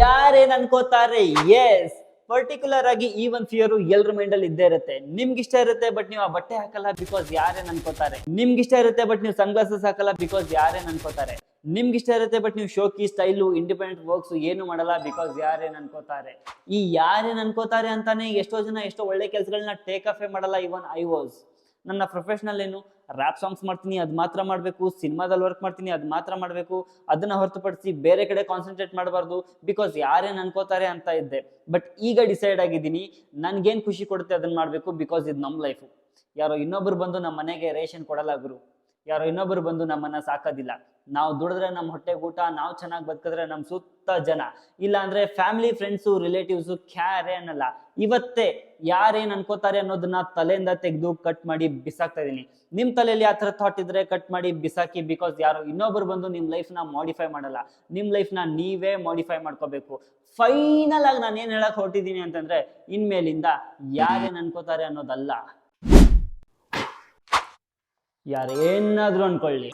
ಯಾರೇನ್ ಅನ್ಕೋತಾರೆ S particular ಆಗಿ ಈ ಒಂದ್ ಫಿಯರ್ ಎಲ್ರ ಮೈಂಡ್ ಅಲ್ಲಿ ಇದ್ದೇ ಇರುತ್ತೆ. ನಿಮ್ಗೆ ಇಷ್ಟ ಇರುತ್ತೆ ಬಟ್ ನೀವು ಆ ಬಟ್ಟೆ ಹಾಕಲ್ಲ ಬಿಕಾಸ್ ಯಾರೇನ್ ಅನ್ಕೋತಾರೆ ನಿಮ್ಗೆ ಇಷ್ಟ ಇರುತ್ತೆ ಬಟ್ ನೀವು ಸನ್ ಗ್ಲಾಸಸ್ ಹಾಕಲ್ಲ ಬಿಕಾಸ್ ಯಾರೇನ್ ಅನ್ಕೋತಾರೆ ನಿಮ್ಗೆ ಇಷ್ಟ ಇರುತ್ತೆ ಬಟ್ ನೀವು ಶೋಕಿ, ಸ್ಟೈಲು ಇಂಡಿಪೆಂಡೆಂಟ್ ವರ್ಕ್ಸ್ ಏನು ಮಾಡಲ್ಲ ಬಿಕಾಸ್ ಯಾರೇನ್ ಅನ್ಕೋತಾರೆ ಈ ಯಾರೇನ್ ಅನ್ಕೋತಾರೆ ಅಂತಾನೆ ಎಷ್ಟೋ ಜನ ಎಷ್ಟೋ ಒಳ್ಳೆ ಕೆಲಸಗಳನ್ನ ಟೇಕ್ ಅಫೇ ಮಾಡಲ್ಲ ಇವನ್ ಐ ವಾಸ್ ನನ್ನ ಪ್ರೊಫೆಷನಲ್ ಏನು? ರ್ಯಾಪ್ ಸಾಂಗ್ಸ್ ಮಾಡ್ತೀನಿ, ಅದು ಮಾತ್ರ ಮಾಡಬೇಕು, ಸಿನಿಮಾದಲ್ಲಿ ವರ್ಕ್ ಮಾಡ್ತೀನಿ, ಅದು ಮಾತ್ರ ಮಾಡಬೇಕು. ಅದನ್ನ ಹೊರತುಪಡಿಸಿ ಬೇರೆ ಕಡೆ ಕಾನ್ಸಂಟ್ರೇಟ್ ಮಾಡಬಾರ್ದು ಬಿಕಾಸ್ ಯಾರೇನು ಅನ್ಕೋತಾರೆ ಅಂತ ಇದ್ದೆ. ಬಟ್ ಈಗ ಡಿಸೈಡ್ ಆಗಿದ್ದೀನಿ, ನನ್ಗೇನು ಖುಷಿ ಕೊಡುತ್ತೆ ಅದನ್ನ ಮಾಡಬೇಕು ಬಿಕಾಸ್ ಇದು ನಮ್ಮ ಲೈಫು ಯಾರೋ ಇನ್ನೊಬ್ರು ಬಂದು ನಮ್ಮ ಮನೆಗೆ ರೇಷನ್ ಕೊಡಲ್ಲ ಗುರು. ಯಾರೋ ಇನ್ನೊಬ್ರು ಬಂದು ನಮ್ಮನ್ನ ಸಾಕೋದಿಲ್ಲ. ನಾವು ದುಡಿದ್ರೆ ನಮ್ಮ ಹೊಟ್ಟೆ ಊಟ, ನಾವು ಚೆನ್ನಾಗಿ ಬದುಕಿದ್ರೆ ನಮ್ಮ ಸುತ್ತ ಜನ. ಇಲ್ಲ ಅಂದ್ರೆ ಫ್ಯಾಮಿಲಿ ಫ್ರೆಂಡ್ಸು ರಿಲೇಟಿವ್ಸು ಕ್ಯಾರೆ ಅನ್ನಲ್ಲ. ಇವತ್ತೇ ಯಾರೇನ್ ಅನ್ಕೋತಾರೆ ಅನ್ನೋದನ್ನ ತಲೆಯಿಂದ ತೆಗೆದು ಕಟ್ ಮಾಡಿ ಬಿಸಾಕ್ತಾ ಇದೀನಿ. ನಿಮ್ ತಲೆಯಲ್ಲಿ ಆ ಥರ ಥಾಟ್ ಇದ್ರೆ ಕಟ್ ಮಾಡಿ ಬಿಸಾಕಿ ಬಿಕಾಸ್ ಯಾರೋ ಇನ್ನೊಬ್ರು ಬಂದು ನಿಮ್ ಲೈಫ್ನ ಮಾಡಿಫೈ ಮಾಡಲ್ಲ. ನಿಮ್ ಲೈಫ್ನ ನೀವೇ ಮಾಡಿಫೈ ಮಾಡ್ಕೋಬೇಕು. ಫೈನಲ್ ಆಗಿ ನಾನು ಏನ್ ಹೇಳಕ್ ಹೊರಟಿದ್ದೀನಿ ಅಂತಂದ್ರೆ, ಇನ್ಮೇಲಿಂದ ಯಾರೇನ್ ಅನ್ಕೋತಾರೆ ಅನ್ನೋದಲ್ಲ. ಯಾರೇನಾದ್ರೂ ಅನ್ಕೊಳ್ಳಿ.